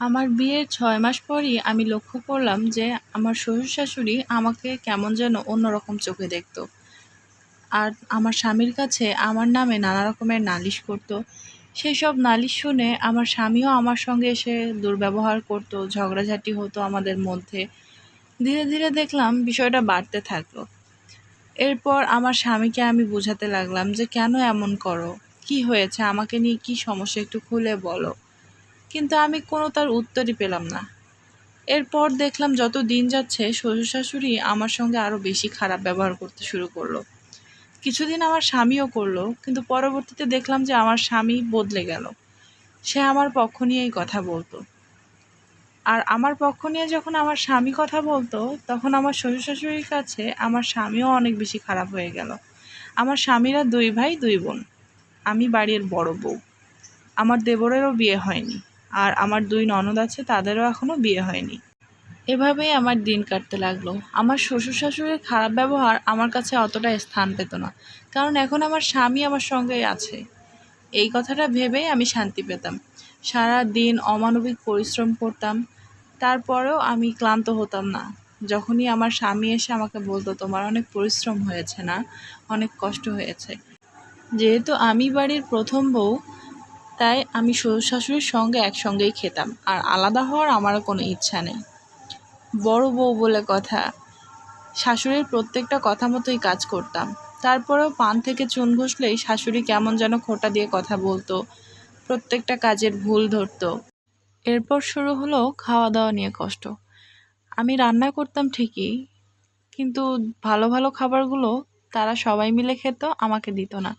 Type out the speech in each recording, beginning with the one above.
আমার বিয়ের ছয় মাস পরই আমি লক্ষ্য করলাম যে আমার শ্বশুর শাশুড়ি আমাকে কেমন যেন অন্যরকম চোখে দেখত। আর আমার স্বামীর কাছে আমার নামে নানা রকমের নালিশ করতো। সেই সব নালিশ শুনে আমার স্বামীও আমার সঙ্গে এসে দুর্ব্যবহার করতো, ঝগড়াঝাটি হতো আমাদের মধ্যে। ধীরে ধীরে দেখলাম বিষয়টা বাড়তে থাকল। এরপর আমার স্বামীকে আমি বোঝাতে লাগলাম যে, কেন এমন করো? কি হয়েছে? আমাকে নিয়ে কি সমস্যা? একটু খুলে বলো। কিন্তু আমি কোনো তার উত্তরই পেলাম না। এরপর দেখলাম যত দিন যাচ্ছে শ্বশুর শাশুড়ি আমার সঙ্গে আরও বেশি খারাপ ব্যবহার করতে শুরু করল। কিছুদিন আমার স্বামীও করল, কিন্তু পরবর্তীতে দেখলাম যে আমার স্বামী বদলে গেল। সে আমার পক্ষ নিয়েই কথা বলতো। আর আমার পক্ষ নিয়ে যখন আমার স্বামী কথা বলতো, তখন আমার শ্বশুর শাশুড়ির কাছে আমার স্বামীও অনেক বেশি খারাপ হয়ে গেল। আমার স্বামীরা দুই ভাই, দুই বোন। আমি বাড়ির বড় বউ। আমার দেবরেরও বিয়ে হয়নি। আর আমার দুই ননদ আছে, তাদেরও এখনও বিয়ে হয়নি। এভাবেই আমার দিন কাটতে লাগল। আমার শ্বশুর শাশুড়ির খারাপ ব্যবহার আমার কাছে অতটা স্থান পেত না, কারণ এখন আমার স্বামী আমার সঙ্গে আছে। এই কথাটা ভেবেই আমি শান্তি পেতাম। সারা দিন অমানবিক পরিশ্রম করতাম, তারপরেও আমি ক্লান্ত হতাম না। যখনই আমার স্বামী এসে আমাকে বলতো, তোমার অনেক পরিশ্রম হয়েছে না? অনেক কষ্ট হয়েছে। যেহেতু আমি বাড়ির প্রথম বউ তাই আমি শ্বশুর শাশুড়ির সঙ্গে একসঙ্গেই খেতাম, আর আলাদা হওয়ার আমার কোনো ইচ্ছা নেই। বড় বউ বলে কথা, শাশুড়ির প্রত্যেকটা কথা মতোই কাজ করতাম। তারপরেও পান থেকে চুন ঘষলেই শাশুড়ি কেমন যেন খোটা দিয়ে কথা বলতো, প্রত্যেকটা কাজের ভুল ধরতো। এরপর শুরু হলো খাওয়া দাওয়া নিয়ে কষ্ট। আমি রান্না করতাম ঠিকই, কিন্তু ভালো ভালো খাবারগুলো তারা সবাই মিলে খেত, আমাকে দিত না।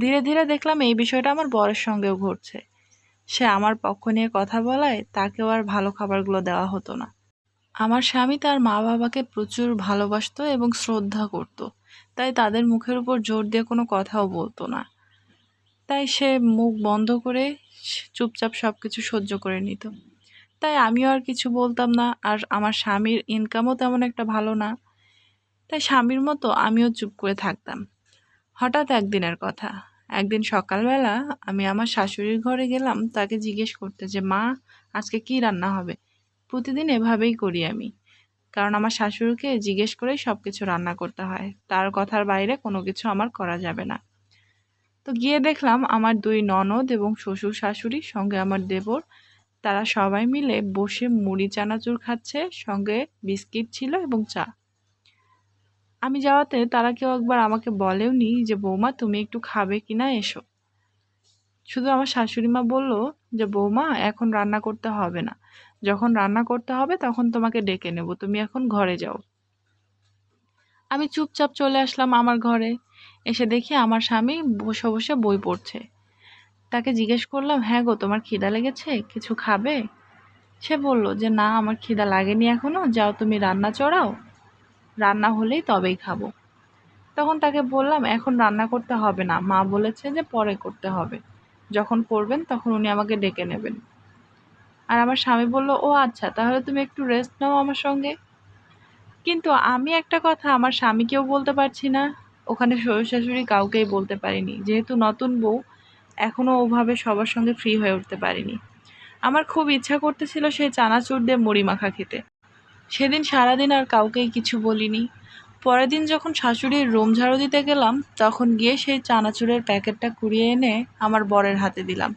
ধীরে ধীরে দেখলাম এই বিষয়টা আমার বরের সঙ্গেও ঘটছে। সে আমার পক্ষ নিয়ে কথা বলায় তাকেও আর ভালো খাবারগুলো দেওয়া হতো না। আমার স্বামী তার মা বাবাকে প্রচুর ভালোবাসতো এবং শ্রদ্ধা করত, তাই তাদের মুখের উপর জোর দিয়ে কোনো কথাও বলতো না। তাই সে মুখ বন্ধ করে চুপচাপ সব কিছু সহ্য করে নিত। তাই আমিও আর কিছু বলতাম না, আর আমার স্বামীর ইনকামও তেমন একটা ভালো না। তাই স্বামীর মতো আমিও চুপ করে থাকতাম। হঠাৎ একদিনের কথা। একদিন সকালবেলা আমি আমার শাশুড়ির ঘরে গেলাম, তাকে জিজ্ঞেস করতে যে, মা, আজকে কি রান্না হবে? প্রতিদিন এভাবেই করি আমি। কারণ আমার শাশুড়িকে জিজ্ঞেস করেই সব কিছু রান্না করতে হয়। তার কথার বাইরে কোনো কিছু আমার করা যাবে না। তো গিয়ে দেখলাম আমার দুই ননদ এবং শ্বশুর শাশুড়ি সঙ্গে আমার দেবর, তারা সবাই মিলে বসে মুড়ি চানাচুর খাচ্ছে, সঙ্গে বিস্কিট ছিল এবং চা। আমি যাওয়াতে তারা কেউ একবার আমাকে বলেও নি যে, বৌমা, তুমি একটু খাবে কি না এসো। শুধু আমার শাশুড়ি মা বলল যে, বৌমা, এখন রান্না করতে হবে না। যখন রান্না করতে হবে, তখন তোমাকে ডেকে নেব। তুমি এখন ঘরে যাও। আমি চুপচাপ চলে আসলাম আমার ঘরে। এসে দেখি আমার স্বামী বসে বসে বই পড়ছে। তাকে জিজ্ঞেস করলাম হ্যাঁ গো, তোমার খিদা লেগেছে? কিছু খাবে? সে বলল যে, না, আমার খিদা লাগেনি এখনও যাও, তুমি রান্না চড়াও। রান্না হলেই তবেই খাব। তখন তাকে বললাম, এখন রান্না করতে হবে না। মা বলেছে যে, পরে করতে হবে। যখন করবেন তখন উনি আমাকে ডেকে নেবেন। আর আমার স্বামী বলল, ও আচ্ছা তাহলে তুমি একটু রেস্ট নাও আমার সঙ্গে। কিন্তু আমি একটা কথা, আমার স্বামীকেও বলতে পারছি না। ওখানে শ্বশুর শাশুড়ি কাউকেই বলতে পারিনি। যেহেতু নতুন বউ এখনও ওভাবে সবার সঙ্গে ফ্রি হয়ে উঠতে পারিনি। আমার খুব ইচ্ছা করতেছিল সেই চানাচুর দিয়ে মুড়ি মাখা খেতে। সেদিন সারাদিন আর কাউকেই কিছু বলিনি। পরের দিন যখন শাশুড়ির রোম ঝাড়ু দিতে গেলাম, তখন গিয়ে সেই চানাচুরের প্যাকেটটা কুড়িয়ে এনে আমার বরের হাতে দিলাম।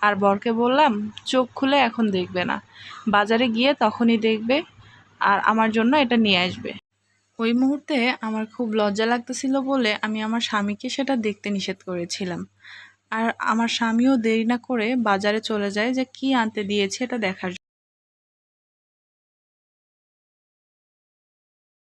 আর বরকে বললাম, চোখ খুলে এখন দেখবে না। বাজারে গিয়ে তখনই দেখবে আর আমার জন্য এটা নিয়ে আসবে। ওই মুহূর্তে আমার খুব লজ্জা লাগতেছিল বলে আমি আমার স্বামীকে সেটা দেখতে নিষেধ করেছিলাম। আর আমার স্বামীও দেরি না করে বাজারে চলে যায় যে কি আনতে দিয়েছে এটা দেখার